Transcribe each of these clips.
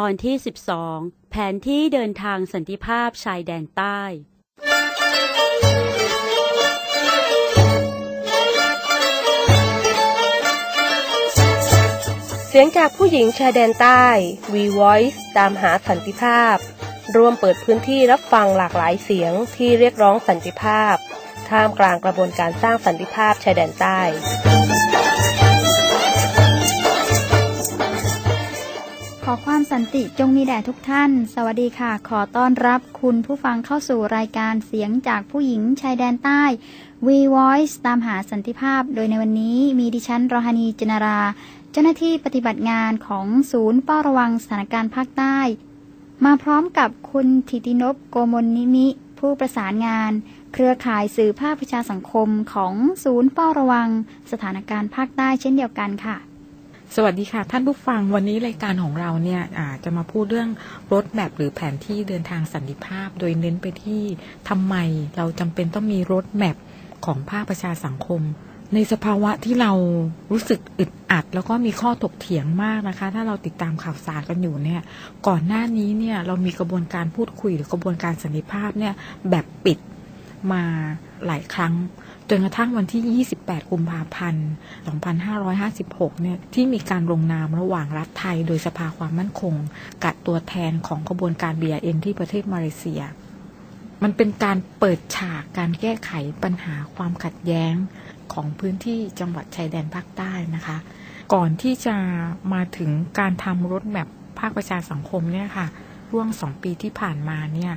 ตอนที่ 12 แผนที่เดินทางสันติภาพชายแดนใต้ เสียงจากผู้หญิงชายแดนใต้ V Voice ตามหาสันติภาพ ร่วมเปิดพื้นที่รับฟังหลากหลายเสียงที่เรียกร้องสันติภาพ ท่ามกลางกระบวนการสร้างสันติภาพชายแดนใต้ ขอความสันติจงมีแด่ทุกท่าน สวัสดีค่ะ ขอต้อนรับคุณผู้ฟังเข้าสู่รายการเสียงจากผู้หญิงชายแดนใต้ V Voice ตามหาสันติภาพ โดยในวันนี้มีดิฉันรหณีจนารา เจ้าหน้าที่ปฏิบัติงานของศูนย์เฝ้าระวังสถานการณ์ภาคใต้ มาพร้อมกับคุณธิตินพโกมลนิมิ ผู้ประสานงาน เครือข่ายสื่อภาคประชาสังคมของศูนย์เฝ้าระวังสถานการณ์ภาคใต้เช่นเดียวกันค่ะ สวัสดีค่ะ ท่านผู้ฟังวันนี้รายการของเราเนี่ยจะมาพูดเรื่องรถแมพหรือแผนที่เดินทางสันติภาพ โดยเน้นไปที่ทำไมเราจำเป็นต้องมีรถแมพของภาคประชาสังคม ในสภาวะที่เรารู้สึกอึดอัด แล้วก็มีข้อถกเถียงมากนะคะ ถ้าเราติดตามข่าวสารกันอยู่เนี่ย ก่อนหน้านี้เนี่ยเรามีกระบวนการพูดคุยหรือกระบวนการสันติภาพเนี่ยแบบปิดมาหลายครั้ง จนกระทั่งวันที่ 28 กุมภาพันธ์ 2556 เนี่ย ที่มีการลงนามระหว่างรัฐไทย โดยสภาความมั่นคง กับตัวแทนของกระบวนการ BRN ที่ประเทศมาเลเซีย มันเป็นการเปิดฉากการแก้ไขปัญหาความขัดแย้งของพื้นที่จังหวัดชายแดนภาคใต้นะคะ ก่อนที่จะมาถึงการทำรถแมพภาคประชาสังคมเนี่ยค่ะ ร่วงสองปีที่ผ่านมาเนี่ย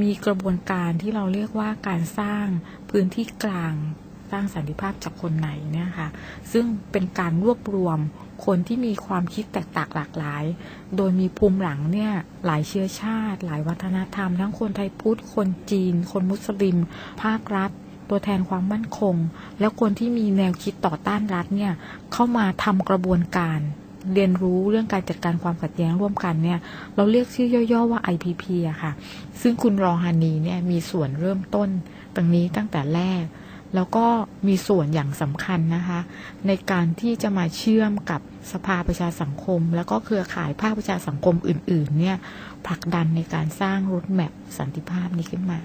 มีกระบวนการที่เราเรียกว่าการสร้างพื้นที่กลางสร้างสันติภาพจากคนไหนเนี่ยค่ะ ซึ่งเป็นการรวบรวมคนที่มีความคิดแตกต่างหลากหลาย โดยมีภูมิหลังเนี่ยหลายเชื้อชาติ หลายวัฒนธรรม ทั้งคนไทยพุทธ คนจีน คนมุสลิม ภาครัฐ ตัวแทนความมั่นคง แล้วคนที่มีแนวคิดต่อต้านรัฐเนี่ยเข้ามาทำกระบวนการ เรียนรู้เรื่องการจัดการความขัดแย้งร่วมกันเนี่ย เราเรียกชื่อย่อๆว่า IPP อะค่ะ ซึ่งคุณรอฮานีเนี่ยมีส่วนเริ่มต้นตรงนี้ตั้งแต่แรก แล้วก็มีส่วนอย่างสำคัญนะคะ ในการที่จะมาเชื่อมกับสภาประชาสังคม แล้วก็เครือข่ายภาคประชาสังคมอื่น ๆ เนี่ยผลักดันในการสร้างรถแมพสันติภาพนี้ขึ้นมา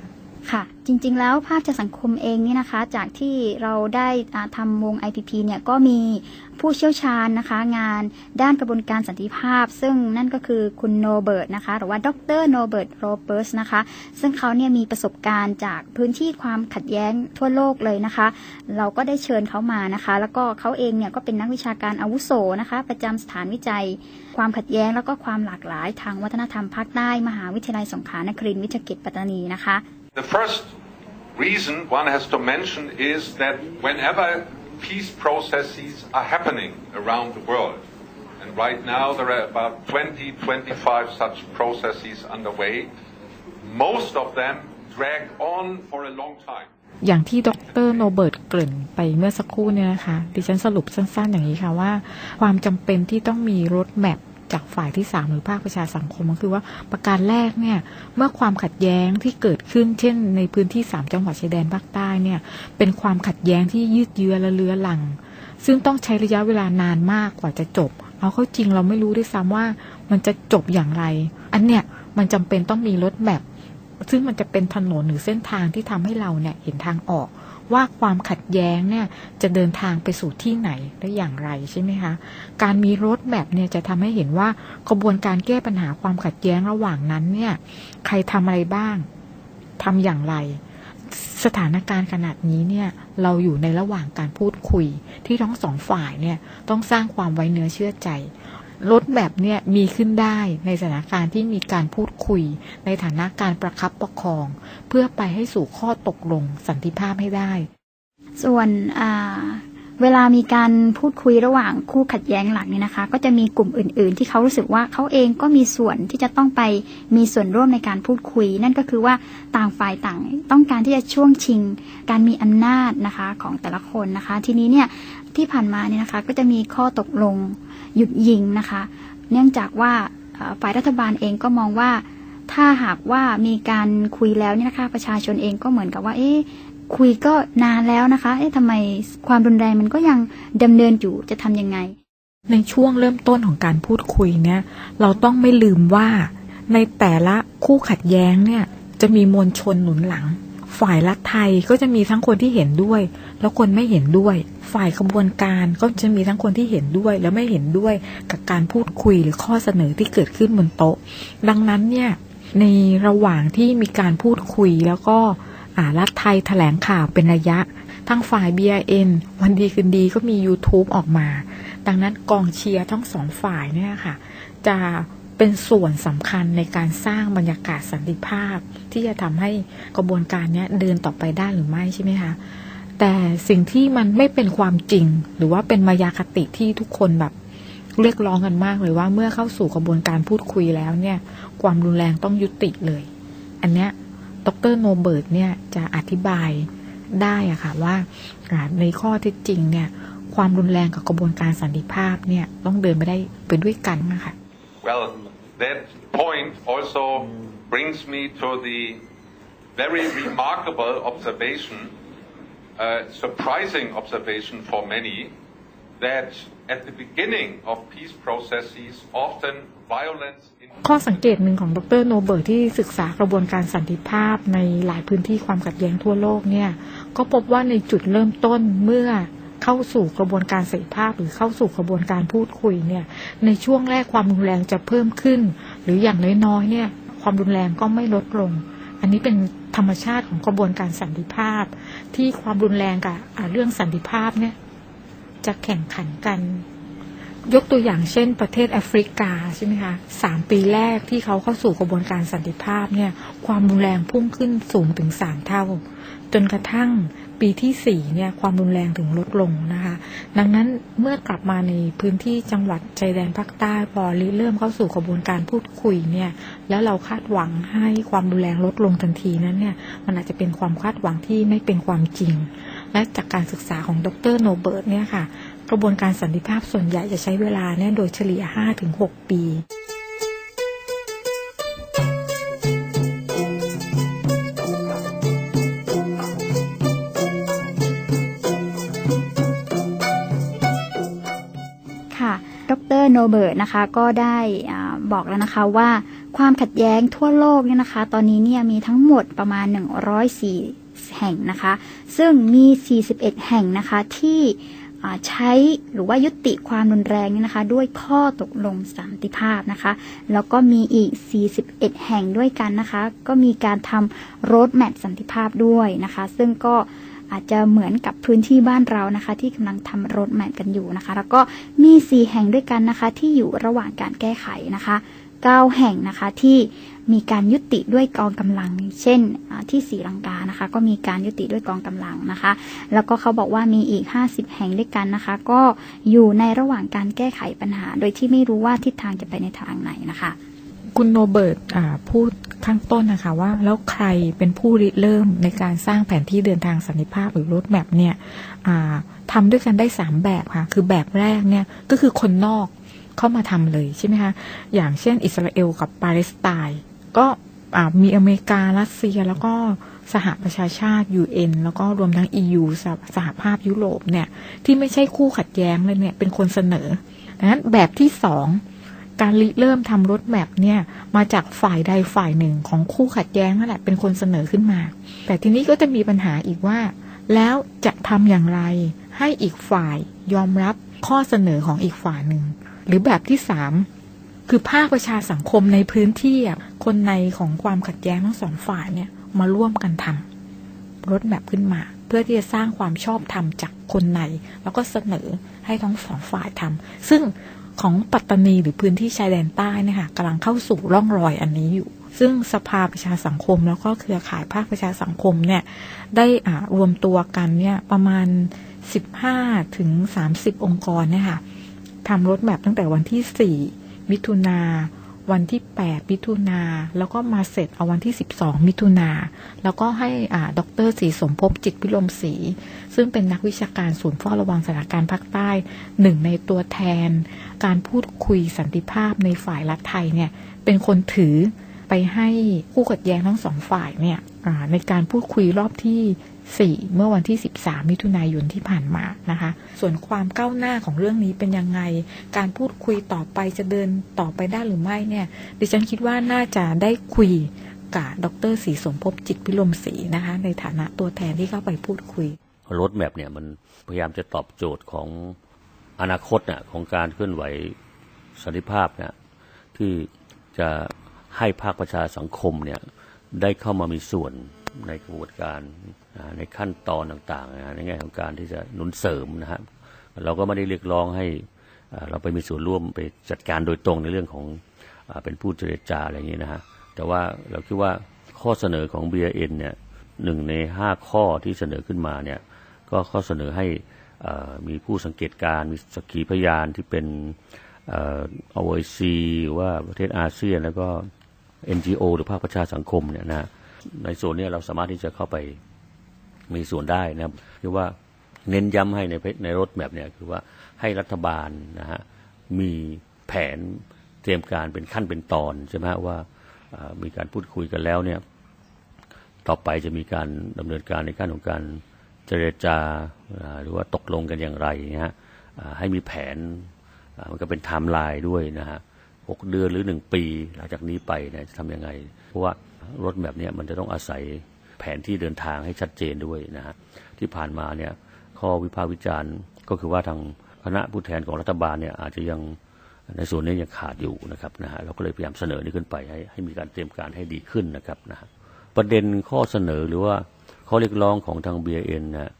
ค่ะ จริงๆ แล้วภาคจะสังคมเองนี่นะคะ จากที่เราได้อ่าทำวง IPP เนี่ยก็มีผู้เชี่ยวชาญนะคะ งานด้านกระบวนการสันติภาพ ซึ่งนั่นก็คือคุณโนเบิร์ตนะคะ หรือว่าดรโนเบิร์ตโรเบิร์สนะคะ ซึ่งเขาเนี่ยมีประสบการณ์จากพื้นที่ความขัดแย้งทั่วโลกเลยนะคะ เราก็ได้เชิญเขามานะคะ แล้วก็เขาเองเนี่ยก็เป็นนักวิชาการอาวุโสนะคะ ประจำสถานวิจัย ความขัดแย้งแล้วก็ความหลากหลายทางวัฒนธรรมภาคใต้มหาวิทยาลัยสงขลานครินทร์วิทยากิจปัตตานีนะคะ The first reason one has to mention is that whenever peace processes are happening around the world, and right now there are about 20, 25 such processes underway, most of them drag on for a long time. อย่างที่ดรโนเบิร์ตเกริ่นไปเมื่อสักครู่เนี่ยนะคะ ดิฉันสรุปสั้นๆ อย่างนี้ค่ะว่า ความจำเป็นที่ต้องมีรถแมพ จากฝ่ายที่สามหรือภาคประชาสังคมก็คือว่าประการแรกเนี่ยเมื่อความขัดแย้งที่เกิดขึ้น เช่น ในพื้นที่สามจังหวัดชายแดนภาคใต้เนี่ยเป็นความขัดแย้งที่ยืดเยื้อและเลื้อรัง ซึ่งต้องใช้ระยะเวลานานมากกว่าจะจบ เอาเข้าจริงเราไม่รู้ด้วยซ้ำว่ามันจะจบอย่างไร อันเนี้ยมันจำเป็นต้องมีรถแมพซึ่งมันจะเป็นถนนหรือเส้นทางที่ทำให้เราเนี่ยเห็นทางออก ว่าความขัดแย้งเนี่ยจะเดินทางไปสู่ที่ไหนได้อย่างไรใช่ไหมคะ การมีรถแบบเนี่ยจะทำให้เห็นว่ากระบวนการแก้ปัญหาความขัดแย้งระหว่างนั้นเนี่ยใครทำอะไรบ้างทำอย่างไร สถานการณ์ขนาดนี้เนี่ยเราอยู่ในระหว่างการพูดคุยที่ทั้งสองฝ่ายเนี่ยต้องสร้างความไว้เนื้อเชื่อใจ รถแบบเนี่ยมีขึ้นได้ในสถานการณ์ที่มีการพูดคุย ในฐานะการประคับประคอง เพื่อไปให้สู่ข้อตกลงสันติภาพให้ได้ ส่วนเวลามีการพูดคุยระหว่างคู่ขัดแย้งหลักเนี่ยนะคะ ก็จะมีกลุ่มอื่น ๆ ที่เขารู้สึกว่าเขาเองก็มีส่วนที่จะต้องไปมีส่วนร่วมในการพูดคุย นั่นก็คือว่าต่างฝ่ายต่างต้องการที่จะช่วงชิง การมีอำนาจนะคะของแต่ละคนนะคะ ทีนี้เนี่ยที่ผ่านมาเนี่ยนะคะก็จะมีข้อตกลง หยุดยิงนะคะ เนื่องจากว่าฝ่ายรัฐบาลเองก็มองว่าถ้าหากว่ามีการคุยแล้วเนี่ยนะคะ ประชาชนเองก็เหมือนกับว่า เอ๊ะคุยก็นานแล้วนะคะ เอ๊ะทำไมความรุนแรงมันก็ยังดำเนินอยู่จะทำยังไง ในช่วงเริ่มต้นของการพูดคุยเนี่ย เราต้องไม่ลืมว่า ในแต่ละคู่ขัดแย้งเนี่ย จะมีมวลชนหนุนหลัง ฝ่ายรัฐไทยก็จะมีทั้งคนที่เห็นด้วย แล้วคนไม่เห็นด้วย ฝ่ายขบวนการก็จะมีทั้งคนที่เห็นด้วย และไม่เห็นด้วยกับการพูดคุยหรือข้อเสนอที่เกิดขึ้นบนโต๊ะ ดังนั้นเนี่ยในระหว่างที่มีการพูดคุยแล้วก็รัฐไทยแถลงข่าวเป็นระยะ ทั้งฝ่าย BRN วันดีคืนดีก็มี YouTube ออกมา ดังนั้นกองเชียร์ทั้งสองฝ่ายเนี่ยค่ะ จะเป็นส่วนสำคัญในการสร้างบรรยากาศสันติภาพ ที่จะทำให้กระบวนการเนี้ยเดินต่อไปได้หรือไม่ใช่ไหมคะ แต่สิ่งที่มันไม่เป็นความจริง หรือว่าเป็นมายาคติที่ทุกคนแบบ เรียกร้องกันมากเลยว่าเมื่อเข้าสู่กระบวนการพูดคุยแล้วเนี่ย ความรุนแรงต้องยุติเลย อันเนี้ยดรโนเบิร์ตเนี่ยจะอธิบายได้อะค่ะว่าในข้อเท็จจริงเนี่ย ความรุนแรงกับกระบวนการสันติภาพเนี่ยต้องเดินไปได้ไปด้วยกันนะคะ Well, that point also brings me to the very remarkable observation, uh, surprising observation for many, that at the beginning of peace processes, often violence ข้อสังเกตหนึ่งของดรโนเบิร์ตที่ศึกษากระบวนการสันติภาพในหลายพื้นที่ความขัดแย้งทั่วโลกเนี่ยก็พบว่าในจุดเริ่มต้นเมื่อเข้าสู่กระบวนการสันติภาพหรือเข้าสู่กระบวนการพูดคุยเนี่ยในช่วงแรกความรุนแรงจะเพิ่มขึ้น หรืออย่างน้อยๆเนี่ยความรุนแรงก็ไม่ลดลง อันนี้เป็นธรรมชาติของกระบวนการสันติภาพ ที่ความรุนแรงกับเรื่องสันติภาพเนี่ย จะแข่งขันกัน ยกตัวอย่างเช่น ประเทศแอฟริกาใช่ไหมคะสามปีแรกที่เขาเข้าสู่กระบวนการสันติภาพเนี่ย ความรุนแรงพุ่งขึ้นสูงถึงสามเท่า จนกระทั่ง ปีที่สี่เนี่ยความรุนแรงถึงลดลงนะคะ ดังนั้นเมื่อกลับมาในพื้นที่จังหวัดชายแดนภาคใต้พอริเริ่มเข้าสู่กระบวนการพูดคุยเนี่ยแล้วเราคาดหวังให้ความรุนแรงลดลงทันทีนั้นเนี่ยมันอาจจะเป็นความคาดหวังที่ไม่เป็นความจริง และจากการศึกษาของดรโนเบิร์ตเนี่ยค่ะกระบวนการสันติภาพส่วนใหญ่จะใช้เวลาเนี่ยโดยเฉลี่ย 5-6 ปี ดรเบิร์ตนะคะก็ได้บอกแล้วนะคะว่าความขัดแย้งทั่วโลกเนี่ยนะคะ ตอนนี้เนี่ยมีทั้งหมดประมาณ 104 แห่งนะคะ ซึ่งมี 41 แห่งนะคะที่ใช้หรือว่ายุติความรุนแรงเนี่ยนะคะ ด้วยข้อตกลงสันติภาพนะคะ แล้วก็มีอีก 41 แห่งด้วยกันนะคะ ก็มีการทำโรดแมพสันติภาพด้วยนะคะ ซึ่งก็ อาจจะเหมือนกับพื้นที่บ้านเรานะคะ ที่กำลังทำโรดแมพกันอยู่นะคะ แล้วก็มี 4 แห่งด้วยกันนะคะ ที่อยู่ระหว่างการแก้ไขนะคะ9แห่งนะคะที่มีการยุติด้วยกองกำลัง เช่นอ่าที่ศรีลังกานะคะ ก็มีการยุติด้วยกองกำลังนะคะ แล้วก็เขาบอกว่ามีอีก 50 แห่งด้วยกันนะคะ ก็อยู่ในระหว่างการแก้ไขปัญหา โดยที่ไม่รู้ว่าทิศทางจะไปในทางไหนนะคะ คุณโนเบิร์ตพูดข้างต้นนะคะว่าแล้วใครเป็นผู้ริเริ่มในการสร้างแผนที่เดินทางสันติภาพหรือรถแมพเนี่ยทำด้วยกันได้ 3 แบบค่ะ คือแบบแรกเนี่ยก็คือคนนอกเข้ามาทำเลยใช่ไหมคะอย่างเช่นอิสราเอลกับปาเลสไตน์ก็มีอเมริการัสเซียแล้วก็สหประชาชาติ UN แล้วก็รวมทั้ง EU สสหภาพยุโรปเนี่ยที่ไม่ใช่คู่ขัดแย้งเลยเนี่ยเป็นคนเสนอดังนั้นแบบที่สอง การริเริ่มทำรถแมพเนี่ยมาจากฝ่ายใดฝ่ายหนึ่งของคู่ขัดแย้งนั่นแหละเป็นคนเสนอขึ้นมา แต่ทีนี้ก็จะมีปัญหาอีกว่า แล้วจะทำอย่างไรให้อีกฝ่ายยอมรับข้อเสนอของอีกฝ่ายหนึ่ง หรือแบบที่สามคือภาคประชาสังคมในพื้นที่คนในของความขัดแย้งทั้งสองฝ่ายเนี่ยมาร่วมกันทำรถแมพขึ้นมาเพื่อที่จะสร้างความชอบธรรมจากคนใน แล้วก็เสนอให้ทั้งสองฝ่ายทำซึ่ง ของปัตตานีหรือพื้นที่ชายแดนใต้นะคะกำลังเข้าสู่ร่องรอยอันนี้อยู่ ซึ่งสภาประชาสังคมแล้วก็เครือข่ายภาคประชาสังคมเนี่ยได้อ่ารวมตัวกันเนี่ยประมาณ 15ถึง30 องค์กรเนี่ยค่ะทำรถแบบตั้งแต่วันที่ 4 มิถุนา วันที่ 8 มิถุนาแล้วก็มาเสร็จเอาวันที่ 12 มิถุนาแล้วก็ให้อ่าดรศรีสมภพจิตพิลมศรีซึ่งเป็นนักวิชาการศูนย์เฝ้าระวังสถานการณ์ภาคใต้หนึ่งในตัวแทน การพูดคุยสันติภาพในฝ่ายรัฐไทยเนี่ยเป็นคนถือไปให้คู่ขัดแย้งทั้งสองฝ่ายเนี่ยในการพูดคุยรอบที่ 4 เมื่อวันที่ 13 มิถุนายนที่ผ่านมานะคะ ส่วนความก้าวหน้าของเรื่องนี้เป็นยังไง การพูดคุยต่อไปจะเดินต่อไปได้หรือไม่เนี่ย ดิฉันคิดว่าน่าจะได้คุยกับดรศรีสมภพจิตพิลมศรีนะคะ ในฐานะตัวแทนที่เข้าไปพูดคุยรถแมพเนี่ยมันพยายามจะตอบโจทย์ของอนาคตน่ะของการเคลื่อนไหวสันติภาพเนี่ยที่จะให้ภาคประชาสังคมเนี่ยได้เข้ามามีส่วนในกระบวนการ ในขั้นตอนต่างๆในแง่ของการที่จะหนุนเสริมนะฮะเราก็ไม่ได้เรียกร้องให้เราไปมีส่วนร่วมไปจัดการโดยตรงในเรื่องของอเป็นผู้เจรจาอะไรอย่างนี้นะฮะแต่ว่าเราคิดว่าข้อเสนอของ BN เนี่ยหนึ่งในห้าข้อที่เสนอขึ้นมาเนี่ยก็ข้อเสนอให้มีผู้สังเกตการณ์มีสกีพยานที่เป็นเอ่อ OIC ว่าประเทศอาเซียนแล้วก็ NGO หรือภาคประชาสังคมเนี่ยนะในส่วนนี้เราสามารถที่จะเข้าไป มีส่วนได้นะครับคือว่าเน้นย้ำให้ในในรถแบบเนี่ยคือว่าให้รัฐบาลนะฮะมีแผนเตรียมการเป็นขั้นเป็นตอนใช่ไหมว่ามีการพูดคุยกันแล้วเนี่ยต่อไปจะมีการดำเนินการในขั้นของการเจรจาหรือว่าตกลงกันอย่างไรนะฮะอ่าให้มีแผนมันก็เป็นไทม์ไลน์ด้วยนะฮะหกเดือนหรือหนึ่งปีหลังจากนี้ไปเนี่ยจะทำยังไง เพราะว่ารถแบบเนี้ยมันจะต้องอาศัย แผนที่เดินทางให้ชัดเจนด้วยนะฮะที่ผ่านมาเนี่ยข้อวิพากษ์วิจารณ์ก็คือว่าทางคณะผู้แทนของรัฐบาลเนี่ยอาจจะยังในส่วนนี้ยังขาดอยู่นะครับนะฮะเราก็เลยพยายามเสนอนี้ขึ้นไปให้ให้มีการเตรียมการให้ดีขึ้นนะครับนะฮะประเด็นข้อเสนอหรือว่าข้อเรียกร้องของทาง BN นะ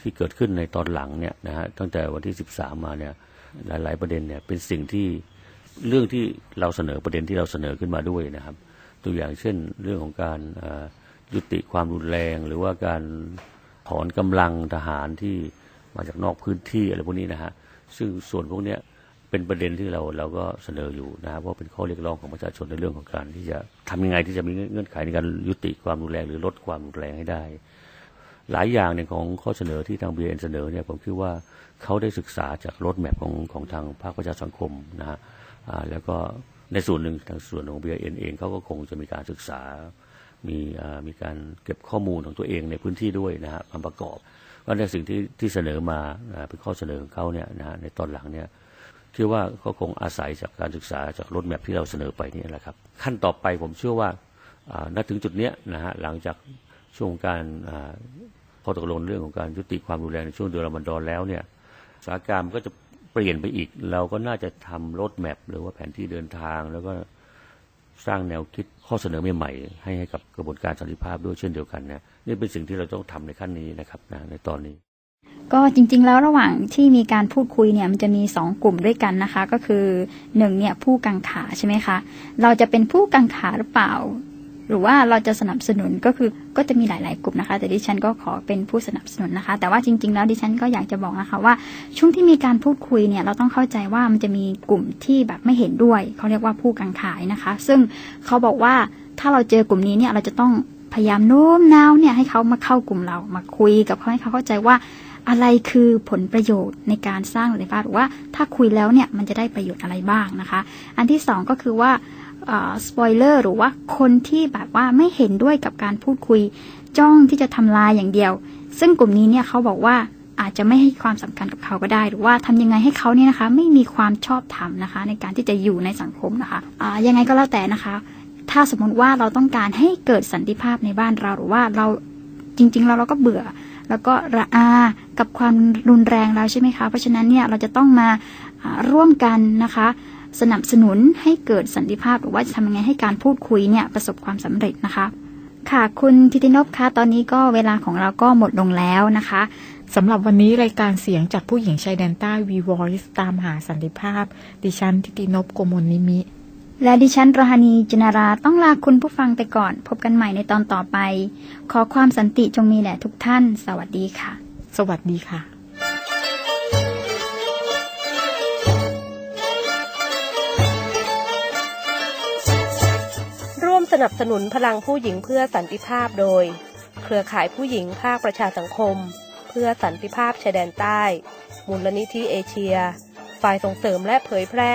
ที่เกิดขึ้นในตอนหลังเนี่ยนะฮะตั้งแต่วันที่ 13 มาเนี่ยหลาย ๆ ประเด็นเนี่ยเป็นสิ่งที่เรื่องที่เราเสนอประเด็นที่เราเสนอขึ้นมาด้วยนะครับ ตัวอย่างเช่นเรื่องของการอ ยุติความรุนแรง หรือว่าการถอนกำลังทหารที่มาจากนอกพื้นที่อะไรพวกนี้นะฮะซึ่งส่วนพวกเนี้ยเป็นประเด็นที่เราเราก็เสนออยู่นะครับว่าเป็นข้อเรียกร้องของประชาชนในเรื่องของการที่จะทำยังไงที่จะมีเงื่อนไขในการยุติความรุนแรงหรือลดความรุนแรงให้ได้ หลายอย่างเนี่ยของข้อเสนอที่ทาง BN เสนอเนี่ยผมคิดว่าเขาได้ศึกษาจากรถแมพของของทางภาคประชาสังคมนะฮะแล้วก็ในส่วนหนึ่งทางส่วนของ BN เองเขาก็คงจะมีการศึกษา มีมีการเก็บข้อมูลของตัวเองในพื้นที่ด้วยนะฮะมาประกอบว่าในสิ่งที่ที่เสนอมาเป็นข้อเสนอของเขาเนี่ยนะฮะในตอนหลังเนี่ยคิดว่าก็คงอาศัยจากการศึกษาจากรถแมพที่เราเสนอไปนี่แหละครับ ขั้นต่อไปผมเชื่อว่าอ่าณถึงจุดเนี้ยนะฮะหลังจากช่วงการอาพอตกลงเรื่องของการยุติความรุนแรงในช่วงเดือนรอมฎอนแล้วเนี่ยสถานการณ์ก็จะเปลี่ยนไปอีก เราก็น่าจะทำรถแมพหรือว่าแผนที่เดินทาง แล้วก็ สร้างแนวคิดข้อเสนอใหม่ๆให้ให้กับกระบวนการสันติภาพด้วยเช่นเดียวกันนะนี่เป็นสิ่งที่เราต้องทำในขั้นนี้นะครับนะในตอนนี้ ก็จริงๆแล้วระหว่างที่มีการพูดคุยเนี่ยมันจะมีสองกลุ่มด้วยกันนะคะ ก็คือหนึ่งเนี่ยผู้กังขาใช่ไหมคะเราจะเป็นผู้กังขาหรือเปล่า หรือว่าเราจะสนับสนุนก็คือก็จะมีหลาย ๆ กลุ่มนะคะ แต่ดิฉันก็ขอเป็นผู้สนับสนุนนะคะ แต่ว่าจริง ๆ แล้วดิฉันก็อยากจะบอกนะคะว่าช่วงที่มีการพูดคุยเนี่ยเราต้องเข้าใจว่ามันจะมีกลุ่มที่แบบไม่เห็นด้วยเขาเรียกว่าผู้กังขายนะคะ ซึ่งเขาบอกว่าถ้าเราเจอกลุ่มนี้เนี่ยเราจะต้องพยายามโน้มน้าวเนี่ยให้เขามาเข้ากลุ่มเรามาคุยกับเขาให้เขาเข้าใจว่า อะไรคือผลประโยชน์ในการสร้างสันติภาพหรือว่าถ้าคุยแล้วเนี่ยมันจะได้ประโยชน์อะไรบ้างนะคะ อันที่สองก็คือว่าสปอยเลอร์หรือว่าคนที่แบบว่าไม่เห็นด้วยกับการพูดคุยจ้องที่จะทำลายอย่างเดียว ซึ่งกลุ่มนี้เนี่ยเขาบอกว่าอาจจะไม่ให้ความสำคัญกับเขาก็ได้ หรือว่าทำยังไงให้เขาเนี่ยนะคะไม่มีความชอบธรรมนะคะ ในการที่จะอยู่ในสังคมนะคะะยังไงก็แล้วแต่นะคะ ถ้าสมมติว่าเราต้องการให้เกิดสันติภาพในบ้านเราหรือว่าเราจริงๆเราเราก็เบื่อ แล้วก็ระอากับความรุนแรงแล้วใช่ไหมคะ เพราะฉะนั้นเนี่ยเราจะต้องมาร่วมกันนะคะ สนับสนุนให้เกิดสันติภาพ หรือว่าจะทำยังไงให้การพูดคุยเนี่ยประสบความสำเร็จนะคะ ค่ะคุณทิตินพคะตอนนี้ก็เวลาของเราก็หมดลงแล้วนะคะสำหรับวันนี้รายการเสียงจากผู้หญิงชายแดนใต้ V Voice ตามหาสันติภาพ ดิฉันทิตินพโกมลนิมิ และดิฉันรหานีจนาราต้องลาคุณผู้ฟังไปก่อน พบกันใหม่ในตอนต่อไป ขอความสันติจงมีแด่ทุกท่าน สวัสดีค่ะ สวัสดีค่ะร่วมสนับสนุนพลังผู้หญิงเพื่อสันติภาพโดย เครือข่ายผู้หญิงภาคประชาสังคม เพื่อสันติภาพชายแดนใต้ มูลนิธิเอเชีย ฝ่ายส่งเสริมและเผยแพร่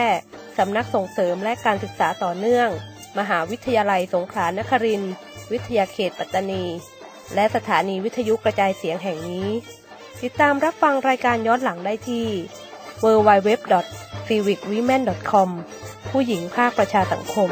สำนักส่งเสริมและการศึกษาต่อเนื่อง มหาวิทยาลัยสงขลานครินทร์วิทยาเขตปัตตานี และสถานีวิทยุกระจายเสียงแห่งนี้ ติดตามรับฟังรายการย้อนหลังได้ที่ www.civicwomen.com ผู้หญิงภาคประชาสังคม